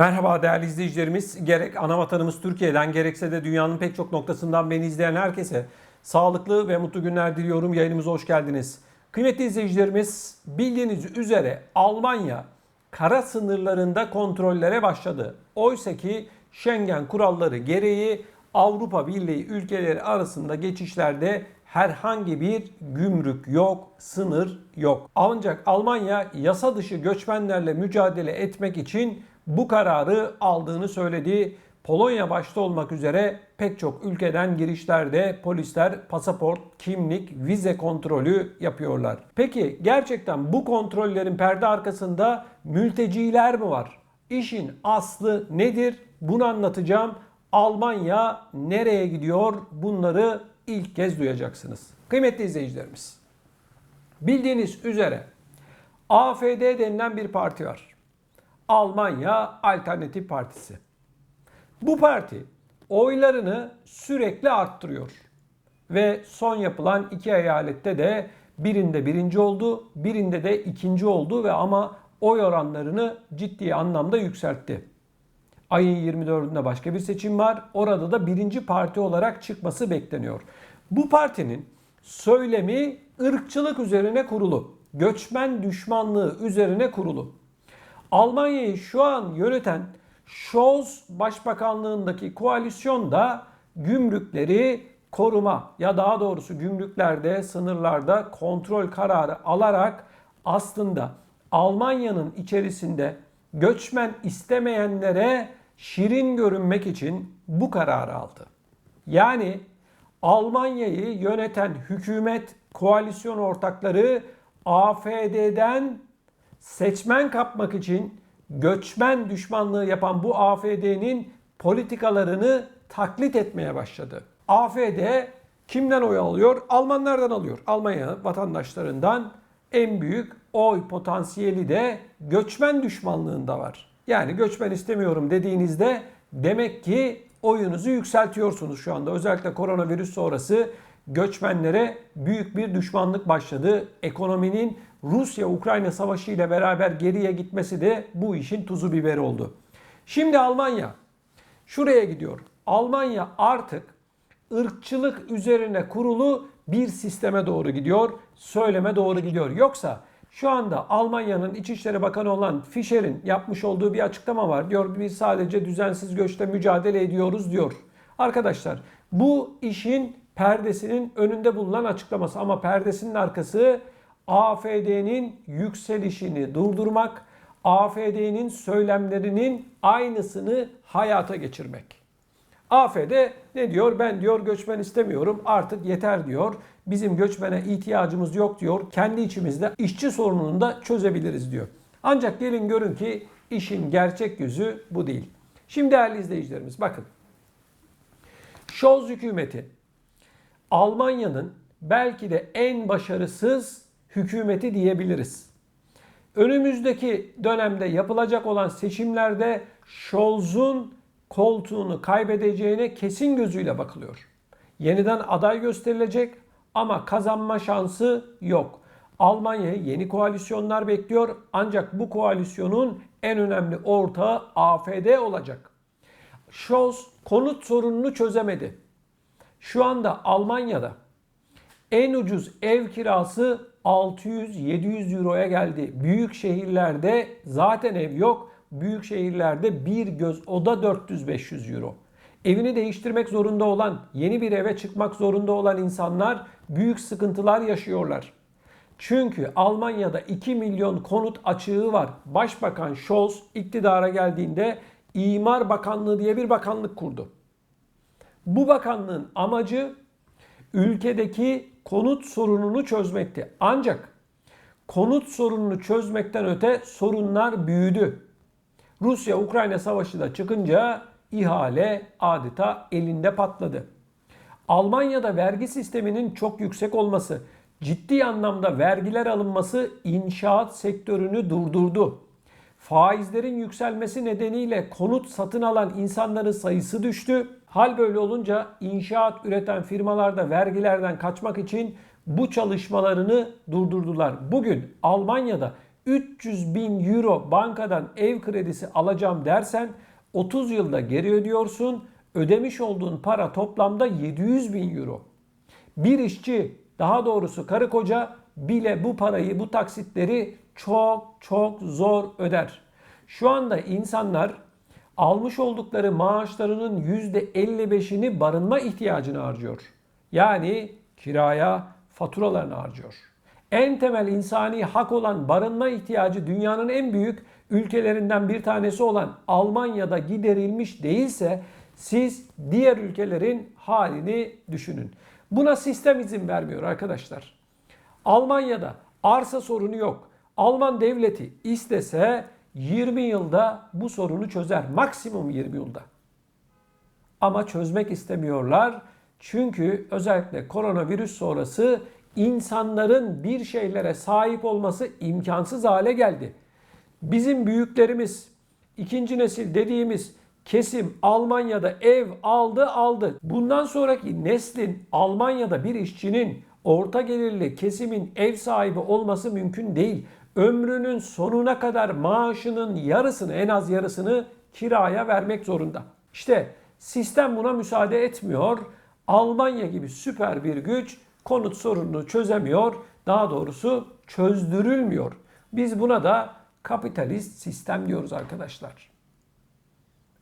Merhaba değerli izleyicilerimiz. Gerek ana vatanımız Türkiye'den gerekse de dünyanın pek çok noktasından beni izleyen herkese sağlıklı ve mutlu günler diliyorum. Yayınımıza hoş geldiniz. Kıymetli izleyicilerimiz bildiğiniz üzere Almanya kara sınırlarında kontrollere başladı. Oysa ki Schengen kuralları gereği Avrupa Birliği ülkeleri arasında geçişlerde herhangi bir gümrük yok, sınır yok. Ancak Almanya yasa dışı göçmenlerle mücadele etmek için bu kararı aldığını söyledi. Polonya başta olmak üzere pek çok ülkeden girişlerde polisler pasaport, kimlik, vize kontrolü yapıyorlar. Peki gerçekten bu kontrollerin perde arkasında mülteciler mi var? İşin aslı nedir? Bunu anlatacağım. Almanya nereye gidiyor? Bunları ilk kez duyacaksınız. Kıymetli izleyicilerimiz. Bildiğiniz üzere AFD denilen bir parti var. Almanya Alternatif Partisi. Bu parti oylarını sürekli arttırıyor. Ve son yapılan iki eyalette de birinde birinci oldu, birinde de ikinci oldu ve ama oy oranlarını ciddi anlamda yükseltti. Ayın 24'ünde başka bir seçim var. Orada da birinci parti olarak çıkması bekleniyor. Bu partinin söylemi ırkçılık üzerine kurulu. Göçmen düşmanlığı üzerine kurulu. Almanya'yı şu an yöneten Scholz Başbakanlığındaki koalisyon da gümrükleri koruma ya daha doğrusu gümrüklerde, sınırlarda kontrol kararı alarak aslında Almanya'nın içerisinde göçmen istemeyenlere şirin görünmek için bu kararı aldı. Yani Almanya'yı yöneten hükümet, koalisyon ortakları AFD'den seçmen kapmak için göçmen düşmanlığı yapan bu AFD'nin politikalarını taklit etmeye başladı. AFD kimden oy alıyor? Almanlardan alıyor. Almanya vatandaşlarından en büyük oy potansiyeli de göçmen düşmanlığında var. Yani göçmen istemiyorum dediğinizde demek ki oyunuzu yükseltiyorsunuz şu anda. Özellikle koronavirüs sonrası göçmenlere büyük bir düşmanlık başladı. Ekonominin Rusya-Ukrayna savaşı ile beraber geriye gitmesi de bu işin tuzu biberi oldu. Şimdi Almanya şuraya gidiyor. Almanya artık ırkçılık üzerine kurulu bir sisteme doğru gidiyor, söyleme doğru gidiyor. Yoksa şu anda Almanya'nın İçişleri Bakanı olan Fischer'in yapmış olduğu bir açıklama var. Diyor biz sadece düzensiz göçte mücadele ediyoruz diyor. Arkadaşlar bu işin perdesinin önünde bulunan açıklaması ama perdesinin arkası AFD'nin yükselişini durdurmak, AFD'nin söylemlerinin aynısını hayata geçirmek. AFD ne diyor? Ben diyor göçmen istemiyorum artık yeter diyor. Bizim göçmene ihtiyacımız yok diyor. Kendi içimizde işçi sorununu da çözebiliriz diyor. Ancak gelin görün ki işin gerçek yüzü bu değil. Şimdi değerli izleyicilerimiz bakın. Scholz hükümeti Almanya'nın belki de en başarısız hükümeti diyebiliriz. Önümüzdeki dönemde yapılacak olan seçimlerde Scholz'un koltuğunu kaybedeceğine kesin gözüyle bakılıyor. Yeniden aday gösterilecek ama kazanma şansı yok. Almanya'yı yeni koalisyonlar bekliyor ancak bu koalisyonun en önemli ortağı AFD olacak. Scholz konut sorununu çözemedi. Şu anda Almanya'da en ucuz ev kirası 600-700 euroya geldi. Büyük şehirlerde zaten ev yok. Büyük şehirlerde bir göz oda 400-500 euro. Evini değiştirmek zorunda olan, yeni bir eve çıkmak zorunda olan insanlar büyük sıkıntılar yaşıyorlar. Çünkü Almanya'da 2 milyon konut açığı var. Başbakan Scholz iktidara geldiğinde İmar Bakanlığı diye bir bakanlık kurdu. Bu bakanlığın amacı ülkedeki konut sorununu çözmekti. Ancak konut sorununu çözmekten öte sorunlar büyüdü. Rusya-Ukrayna savaşı da çıkınca ihale adeta elinde patladı. Almanya'da vergi sisteminin çok yüksek olması, ciddi anlamda vergiler alınması inşaat sektörünü durdurdu. Faizlerin yükselmesi nedeniyle konut satın alan insanların sayısı düştü. Hal böyle olunca inşaat üreten firmalar da vergilerden kaçmak için bu çalışmalarını durdurdular. Bugün Almanya'da 300 bin euro bankadan ev kredisi alacağım dersen 30 yılda geri ödüyorsun. Ödemiş olduğun para toplamda 700 bin euro. Bir işçi daha doğrusu karı koca bile bu parayı bu taksitleri çok çok zor öder. Şu anda insanlar almış oldukları maaşlarının %55'ini barınma ihtiyacını harcıyor. Yani kiraya, faturalarını harcıyor. En temel insani hak olan barınma ihtiyacı dünyanın en büyük ülkelerinden bir tanesi olan Almanya'da giderilmiş değilse siz diğer ülkelerin halini düşünün. Buna sistem izin vermiyor arkadaşlar. Almanya'da arsa sorunu yok. Alman devleti istese 20 yılda bu sorunu çözer. Maksimum 20 yılda. Ama çözmek istemiyorlar. Çünkü özellikle koronavirüs sonrası insanların bir şeylere sahip olması imkansız hale geldi. Bizim büyüklerimiz, ikinci nesil dediğimiz kesim Almanya'da ev aldı aldı. Bundan sonraki neslin Almanya'da bir işçinin orta gelirli kesimin ev sahibi olması mümkün değil. Ömrünün sonuna kadar maaşının yarısını en az yarısını kiraya vermek zorunda. İşte sistem buna müsaade etmiyor. Almanya gibi süper bir güç konut sorununu çözemiyor. Daha doğrusu çözdürülmüyor. Biz buna da kapitalist sistem diyoruz arkadaşlar.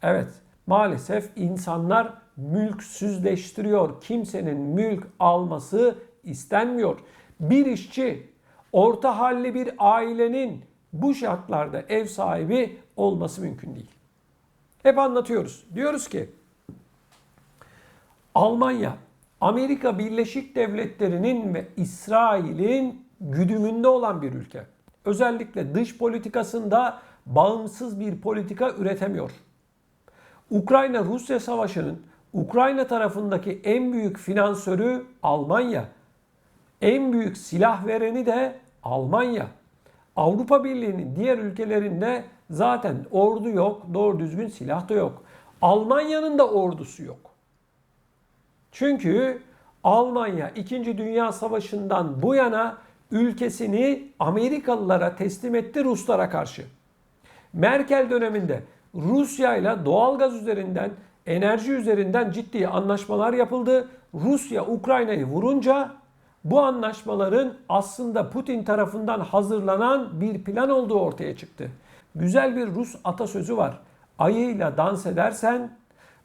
Evet, maalesef insanlar mülksüzleştiriyor. Kimsenin mülk alması istenmiyor. Bir işçi, orta halli bir ailenin bu şartlarda ev sahibi olması mümkün değil. Hep anlatıyoruz. Diyoruz ki Almanya, Amerika Birleşik Devletleri'nin ve İsrail'in güdümünde olan bir ülke. Özellikle dış politikasında bağımsız bir politika üretemiyor. Ukrayna-Rusya savaşının Ukrayna tarafındaki en büyük finansörü Almanya. En büyük silah vereni de Almanya. Avrupa Birliği'nin diğer ülkelerinde zaten ordu yok, doğru düzgün silah da yok. Almanya'nın da ordusu yok. Çünkü Almanya 2. Dünya Savaşı'ndan bu yana ülkesini Amerikalılara teslim etti Ruslara karşı. Merkel döneminde Rusya ile doğalgaz üzerinden, enerji üzerinden ciddi anlaşmalar yapıldı. Rusya Ukrayna'yı vurunca bu anlaşmaların aslında Putin tarafından hazırlanan bir plan olduğu ortaya çıktı. Güzel bir Rus atasözü var. Ayıyla dans edersen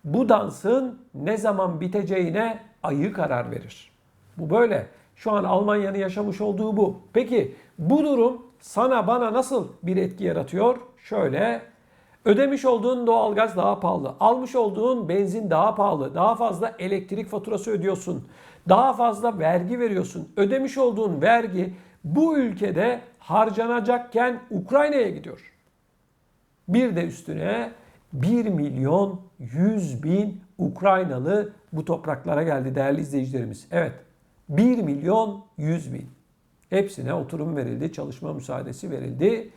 bu dansın ne zaman biteceğine ayı karar verir. Bu böyle. Şu an Almanya'nın yaşamış olduğu bu. Peki bu durum sana bana nasıl bir etki yaratıyor? Şöyle ödemiş olduğun doğalgaz daha pahalı, almış olduğun benzin daha pahalı, daha fazla elektrik faturası ödüyorsun, daha fazla vergi veriyorsun. Ödemiş olduğun vergi bu ülkede harcanacakken Ukrayna'ya gidiyor. Bir de üstüne 1 milyon 100 bin Ukraynalı bu topraklara geldi değerli izleyicilerimiz. Evet 1 milyon 100 bin. Hepsine oturum verildi, çalışma müsaadesi verildi.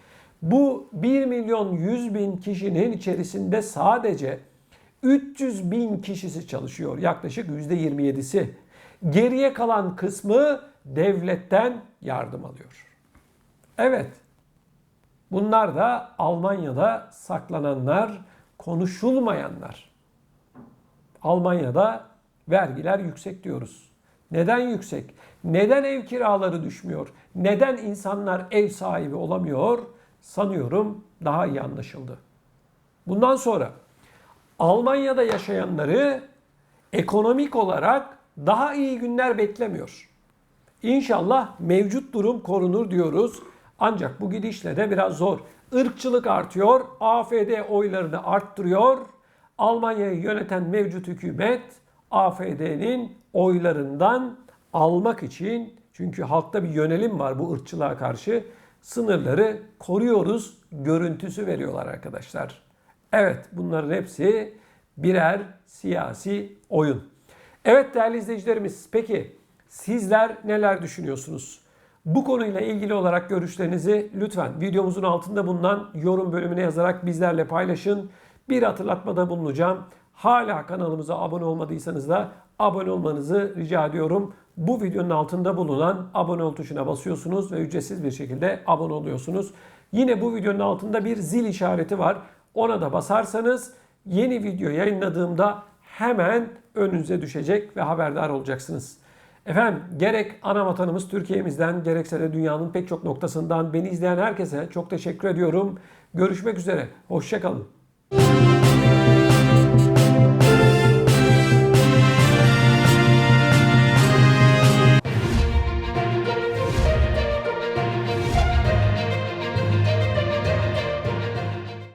Bu 1 milyon 100 bin kişinin içerisinde sadece 300 bin kişisi çalışıyor. Yaklaşık %27'si. Geriye kalan kısmı devletten yardım alıyor. Evet. Bunlar da Almanya'da saklananlar, konuşulmayanlar. Almanya'da vergiler yüksek diyoruz. Neden yüksek? Neden ev kiraları düşmüyor? Neden insanlar ev sahibi olamıyor? Sanıyorum daha iyi anlaşıldı. Bundan sonra Almanya'da yaşayanları ekonomik olarak daha iyi günler beklemiyor. İnşallah mevcut durum korunur diyoruz. Ancak bu gidişle de biraz zor. Irkçılık artıyor, AFD oylarını arttırıyor. Almanya'yı yöneten mevcut hükümet AFD'nin oylarından almak için çünkü halkta bir yönelim var bu ırkçılığa karşı sınırları koruyoruz görüntüsü veriyorlar arkadaşlar. Evet bunların hepsi birer siyasi oyun. Evet değerli izleyicilerimiz peki sizler neler düşünüyorsunuz? Bu konuyla ilgili olarak görüşlerinizi lütfen videomuzun altında bulunan yorum bölümüne yazarak bizlerle paylaşın. Bir hatırlatmada bulunacağım. Hala kanalımıza abone olmadıysanız da abone olmanızı rica ediyorum. bu videonun altında bulunan abone ol tuşuna basıyorsunuz ve ücretsiz bir şekilde abone oluyorsunuz. Yine bu videonun altında bir zil işareti var. Ona da basarsanız yeni video yayınladığımda hemen önünüze düşecek ve haberdar olacaksınız. Efendim gerek ana vatanımız Türkiye'mizden gerekse de dünyanın pek çok noktasından beni izleyen herkese çok teşekkür ediyorum. Görüşmek üzere. Hoşçakalın.